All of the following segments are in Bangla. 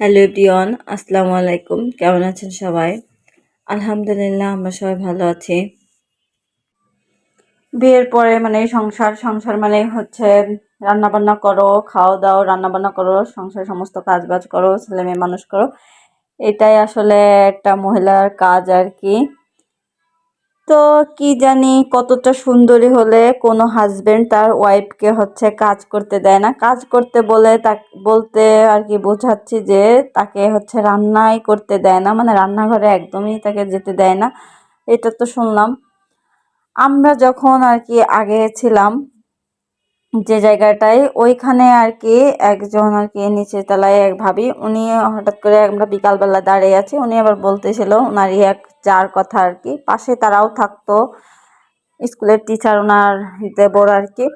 হ্যালো এভরিওয়ান, আসসালামু আলাইকুম। কেমন আছেন সবাই? আলহামদুলিল্লাহ, আমরা সবাই ভালো আছি। বিয়ের পরে মানে সংসার সংসার মানে হচ্ছে রান্না বান্না করো, খাওয়া দাও, রান্নাবান্না করো, সংসার সমস্ত কাজ বাজ করো, ছেলে মেয়ে মানুষ করো। এটাই আসলে একটা মহিলার কাজ আর কি। তো কি জানি কতটা সুন্দরী হলে কোনো হাজবেন্ড তার ওয়াইফকে হচ্ছে কাজ করতে দেয় না। কাজ করতে বলে তা বলতে আর কি বোঝাচ্ছি যে তাকে হচ্ছে রান্নাই করতে দেয় না মানে রান্নাঘরে একদমই তাকে যেতে দেয় না। এটা তো শুনলাম। আমরা যখন আর কি আগে ছিলাম যে জায়গাটায় ওইখানে আর কি একজন আর কি নিচের তলায় এক ভাবি, উনি হঠাৎ করে আমরা বিকালবেলা দাঁড়িয়ে আছি, উনি আবার বলতেছিল ওনারই এক যার কথা আর কি, পাশে তারাও থাকতো, স্কুলের টিচার ওনার দেবর আর কি।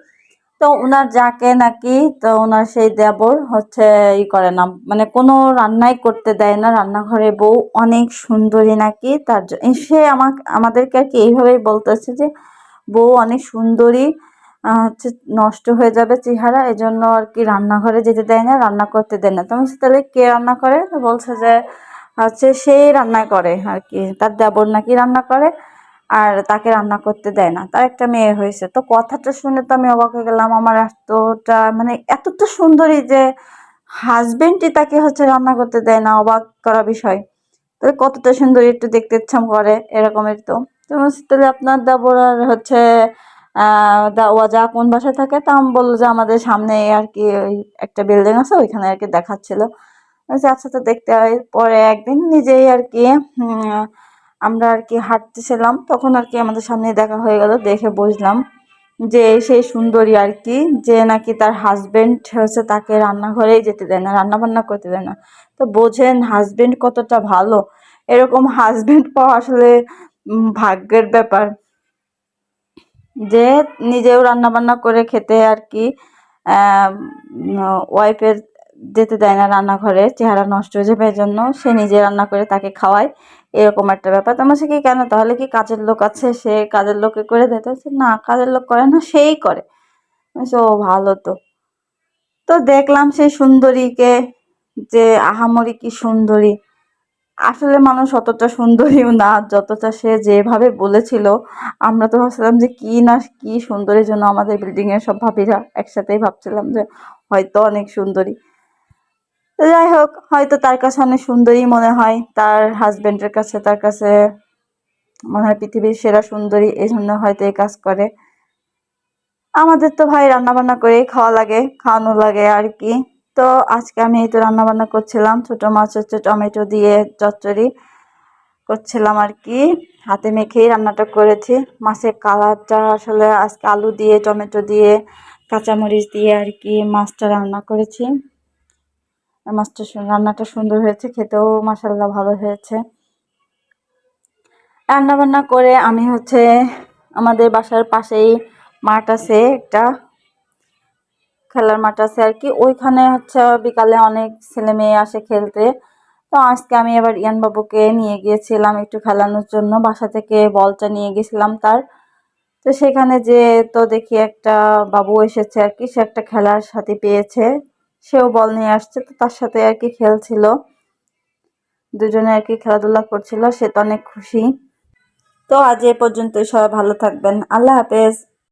তো ওনার যাকে নাকি, তো ওনার সেই দেবর হচ্ছে ই করে না মানে কোনো রান্নাই করতে দেয় না, রান্নাঘরে বউ অনেক সুন্দরী নাকি, তার সে আমাকে, আমাদেরকে আর কি এইভাবেই বলতেছে যে, বউ অনেক সুন্দরী হচ্ছে নষ্ট হয়ে যাবে চেহারা এই জন্য আর কি রান্নাঘরে যেতে দেয় না, রান্না করতে দেয় না। তখন তাহলে কে রান্না করে? বলছে যে, হচ্ছে সেই রান্না করে আর কি, তার দেবর নাকি রান্না করে আর তাকে রান্না করতে দেয় না, তার একটা মেয়ে হয়েছে। তো কথাটা শুনে তো আমি অবাক হয়ে গেলাম, আমার এতটা মানে এতটা সুন্দরী যে হাজবেন্ডই তাকে হচ্ছে রান্না করতে দেয় না, অবাক করা বিষয়। তাহলে কতটা সুন্দরী একটু দেখতে ইচ্ছা করে, এরকমের তো। তো তাহলে আপনার দেবর আর হচ্ছে যা কোন বাসায় থাকে, তা আমি বলল যে আমাদের সামনে আর কি একটা বিল্ডিং আছে, ওইখানে আর কি দেখাচ্ছিল। আচ্ছা তো দেখতে হয়। পরে একদিন নিজেই আর কি আমরা আর কি হাঁটতেছিলাম, তখন আর কি আমাদের সামনে দেখা হয়ে গেল, দেখে বুঝলাম যে সেই সুন্দরী আর কি, যে নাকি তার হাজবেন্ড হচ্ছে তাকে রান্নাঘরেই যেতে দেয় না রান্না বান্না করতে দেয় না। তো বোঝেন হাজবেন্ড কতটা ভালো। এরকম হাজবেন্ড পাওয়া আসলে ভাগ্যের ব্যাপার। যে নিজেও রান্না বান্না করে খেতে আর কি ওয়াইফের যেতে দেয় না রান্নাঘরে, চেহারা নষ্ট হয়ে যাবে জন্য সে নিজে রান্না করে তাকে খাওয়ায়। এরকম একটা ব্যাপার। তো সে কি কেন? তাহলে কি কাজের লোক আছে? সে কাজের লোকে করে দেয়? তো না, কাজের লোক করে না, সেই করে। ও, ভালো তো। তো দেখলাম সেই সুন্দরীকে, যে আহামরি কি সুন্দরী। আসলে মানুষ অতটা সুন্দরীও না, যতটা সে যেভাবে বলেছিল। আমরা তো ভাবছিলাম যে কি না কি সুন্দরীর জন্য আমাদের বিল্ডিংয়ের সব ভাবিরা একসাথেই ভাবছিলাম যে হয়তো অনেক সুন্দরী। যাই হোক, হয়তো তার কাছে অনেক সুন্দরী মনে হয়, তার হাজব্যান্ডের কাছে, তার কাছে মনে হয় পৃথিবীর সেরা সুন্দরী, এই জন্য হয়তো এই কাজ করে। আমাদের তো ভাই রান্না বান্না করেই খাওয়া লাগে, খাওয়ানো লাগে আর কি। তো আজকে আমি এই তো রান্না বান্না করছিলাম। ছোটো মাছ হচ্ছে টমেটো দিয়ে চচ্চড়ি করছিলাম আর কি। হাতে মেখেই রান্নাটা করেছি। মাছের কালারটা আসলে আজকে আলু দিয়ে, টমেটো দিয়ে, কাঁচামরিচ দিয়ে আর কি মাছটা রান্না করেছি। মাছটা রান্নাটা সুন্দর হয়েছে, খেতেও মাসাল্লাহ ভালো হয়েছে। রান্নাবান্না করে আমি হচ্ছে আমাদের বাসার পাশেই মাঠ আছে একটা। খেলার মাঠ আছে আর কি ওইখানে হচ্ছে বিকালে অনেক ছেলে মেয়ে আসে খেলতে। তো আজকে আমি এবার ইয়ান বাবুকে নিয়ে গিয়েছিলাম একটু খেলানোর জন্য। বাসা থেকে বলটা নিয়ে গেছিলাম তার। তো সেখানে যে তো দেখি একটা বাবু এসেছে আর কি সে একটা খেলার সাথে পেয়েছে। সেও বল নিয়ে আসছে, তো তার সাথে আর কি খেলছিল। দুজনে আর কি খেলাধুলা করছিল, সে তো অনেক খুশি। তো আজ এ পর্যন্ত সবাই ভালো থাকবেন। আল্লাহ হাফেজ।